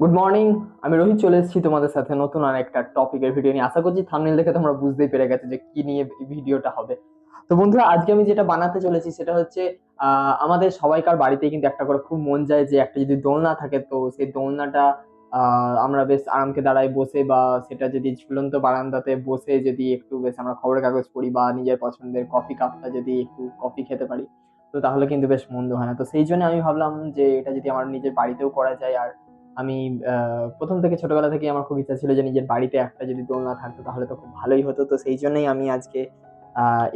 Good morning আমি রোহিত চলে এসেছি তোমাদের সাথে নতুন আর একটা টপিকের ভিডিও নিয়ে। আশা করছি থামনেল দেখে তোমরা বুঝতেই পেরে গেছো যে কি নিয়ে ভিডিওটা হবে। তো বন্ধুরা, আজকে আমি যেটা বানাতে চলেছি সেটা হচ্ছে আমাদের সবাইকার বাড়িতে কিন্তু একটা করে খুব মন যায় যে একটা যদি দোলনা থাকে, তো সেই দোলনাটা আমরা বেশ আরামকে দাঁড়ায় বসে বা সেটা যদি ঝুলন্ত বারান্দাতে বসে যদি একটু বেশ আমরা খবরের কাগজ পড়ি বা নিজের পছন্দের কফি কাপটা যদি একটু কফি খেতে পারি, তো তাহলে কিন্তু বেশ মন্দ হয় না। তো সেই জন্য আমি ভাবলাম যে এটা যদি আমার নিজের বাড়িতেও করা যায় আর আমি প্রথম থেকে ছোটবেলা থেকে আমার খুব ইচ্ছা ছিল যে নিজের বাড়িতে একটা যদি দোলনা থাকতো তাহলে তো খুব ভালোই হতো। তো সেই জন্যই আমি আজকে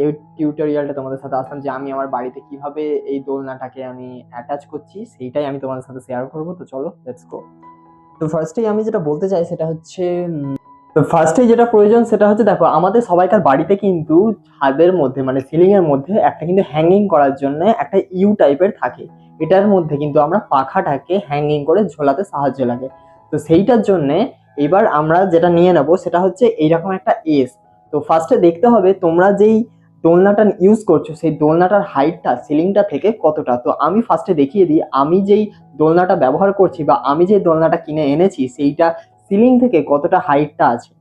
এই টিউটোরিয়ালটা তোমাদের সাথে আসলাম যে আমি আমার বাড়িতে কীভাবে এই দোলনাটাকে আমি অ্যাটাচ করছি, সেইটাই আমি তোমাদের সাথে শেয়ার করব। তো চলো লেটস গো তো ফার্স্টেই আমি যেটা বলতে চাই সেটা হচ্ছে, তো ফার্স্টেই যেটা প্রয়োজন সেটা হচ্ছে দেখো, আমাদের সবাইকার বাড়িতে কিন্তু ছাদের মধ্যে মানে সিলিংয়ের মধ্যে একটা কিন্তু হ্যাঙ্গিং করার জন্য একটা ইউ টাইপের থাকে। এটার মধ্যে কিন্তু আমরা পাখাটাকে হ্যাঙ্গিং করে ঝোলাতে সাহায্য লাগে। তো সেইটার জন্য এবার আমরা যেটা নিয়ে নেব সেটা হচ্ছে এইরকম একটা এস। তো ফার্স্টে দেখতে হবে তোমরা যেই দোলনাটা ইউজ করছ, সেই দোলনাটার হাইটটা সিলিংটা থেকে কতটা। তো আমি ফার্স্টে দেখিয়ে দিই, আমি যেই দোলনাটা ব্যবহার করছি বা আমি যে দোলনাটা কিনে এনেছি, সেইটা সিলিং থেকে কতটা হাইটটা আছে।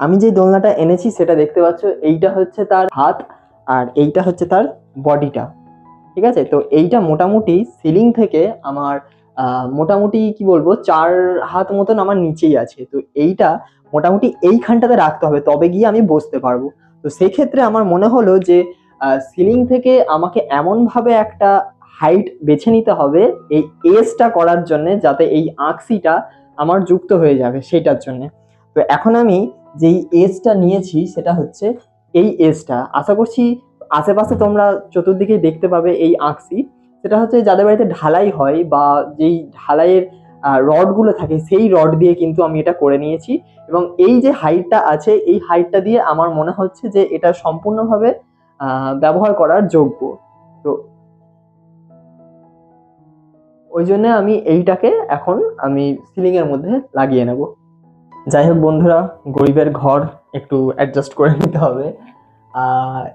আমি যে দোলনাটা এনেছি, সেটা দেখতে পাচ্ছ, এইটা হচ্ছে তার হাত আর এইটা হচ্ছে তার বডিটা ঠিক আছে? তো এইটা মোটামুটি সিলিং থেকে আমার মোটামুটি কি বলব? চার হাত মতন আমার নিচেই আছে। তো এইটা মোটামুটি এইখানটাতে রাখতে হবে, তবে গিয়ে আমি বসতে পারব। তো সেই ক্ষেত্রে আমার মনে হলো যে সিলিং থেকে আমাকে এমনভাবে একটা হাইট বেছে নিতে হবে, এই এসটা করার জন্য যাতে এই আঁকসিটা আমার যুক্ত হয়ে যাবে সেটার জন্য। তো এখন আমি যেই এসটা নিয়েছি, সেটা হচ্ছে এই এসটা আশা করছি আশেপাশে তোমরা চতুর্দিকে দেখতে পাবে এই আঁকসি সেটা হচ্ছে যাদের বাড়িতে ঢালাই হয় বা যেই ঢালাইয়ের রডগুলো থাকে সেই রড দিয়ে কিন্তু আমি এটা করে নিয়েছি। এবং এই যে হাইটটা আছে, এই হাইটটা দিয়ে আমার মনে হচ্ছে যে এটা সম্পূর্ণভাবে ব্যবহার করার যোগ্য। তো ওই জন্য আমি এইটাকে এখন আমি সিলিং এর মধ্যে লাগিয়ে নেব। যাই হোক বন্ধুরা, গরিবের ঘর একটু অ্যাডজাস্ট করে নিতে হবে।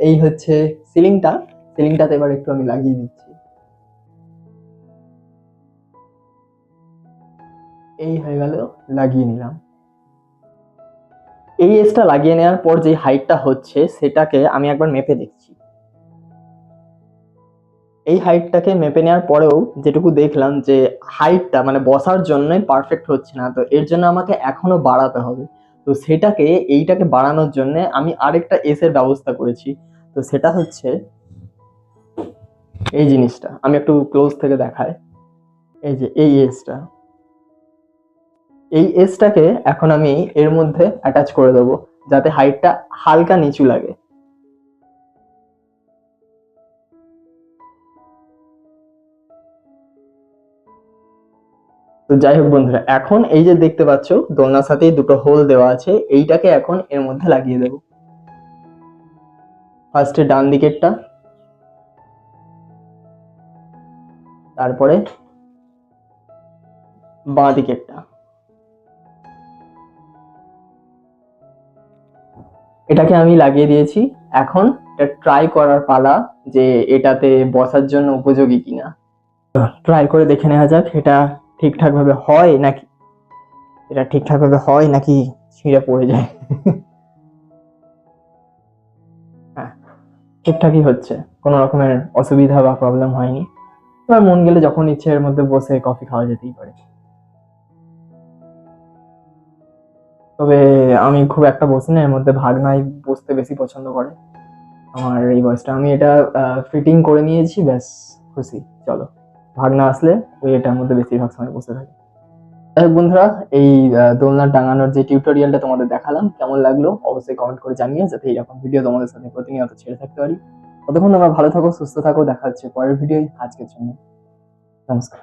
এই হচ্ছে সিলিংটা। সিলিংটাতে এবার একটু আমি লাগিয়ে দিচ্ছি। এই হয়ে গেল, লাগিয়ে নিলাম। এই এসটা লাগিয়ে নেওয়ার পর যে হাইটটা হচ্ছে, সেটাকে আমি একবার মেপে দেখছি। এই হাইটটাকে মেপে নেওয়ার পরেও যেটুকু দেখলাম যে হাইটটা মানে বসার জন্যই পারফেক্ট হচ্ছে না, তো এর জন্য আমাকে এখনও বাড়াতে হবে। তো সেটাকে, এইটাকে বাড়ানোর জন্য আমি আরেকটা এস এর ব্যবস্থা করেছি। তো সেটা হচ্ছে এই জিনিসটা, আমি একটু ক্লোজ থেকে দেখাই। এই যে এই এসটা এই এসটাকে এখন আমি এর মধ্যে অ্যাটাচ করে দেবো, যাতে হাইটটা হালকা নিচু লাগে। তো যাই হোক বন্ধুরা, এখন এই যে দেখতে পাচ্ছ, দোলনার সাথেই দুটো হোল দেওয়া আছে, এইটাকে এখন এর মধ্যে লাগিয়ে দেব। ফার্স্টে ডান দিকেরটা, তারপরে বাঁ দিকেরটা। এটাকে আমি লাগিয়ে দিয়েছি, এখন এটা ট্রাই করার পালা যে এটাতে বসার জন্য উপযোগী কিনা। ট্রাই করে দেখে নেওয়া যাক, এটা ঠিকঠাক ভাবে হয় নাকি? এটা ঠিকঠাক ভাবে হয় নাকি ছিঁড়ে পড়ে যায়? হ্যাঁ ঠিকঠাকই হচ্ছে। কোনো রকমের অসুবিধা বা প্রবলেম হয়নি। এবার মন গেলে যখন ইচ্ছে এর মধ্যে বসে কফি খাওয়া যেতেই পারে। তবে আমি খুব একটা বসি না, এর মধ্যে ভাগ ভাগনাই বসতে বেশি পছন্দ করে। আমার এই বয়সটা আমি এটা ফিটিং করে নিয়েছি, ব্যাস, খুশি, চলো। ভাগনা আসলে ওই এটার মধ্যে বেশিরভাগ সময় বসে থাকে। যাই বন্ধুরা, এই দোলনা টাঙানোর যে টিউটোরিয়ালটা তোমাদের দেখালাম, কেমন লাগল অবশ্যই কমেন্ট করে জানিয়ে যাতে এইরকম ভিডিও তোমাদের সাথে প্রতিনিয়ত ছেড়ে থাকতে পারি। ততক্ষণ তোমরা ভালো থাকো, সুস্থ থাকো, দেখা হচ্ছে পরের ভিডিও আজকের জন্য নমস্কার।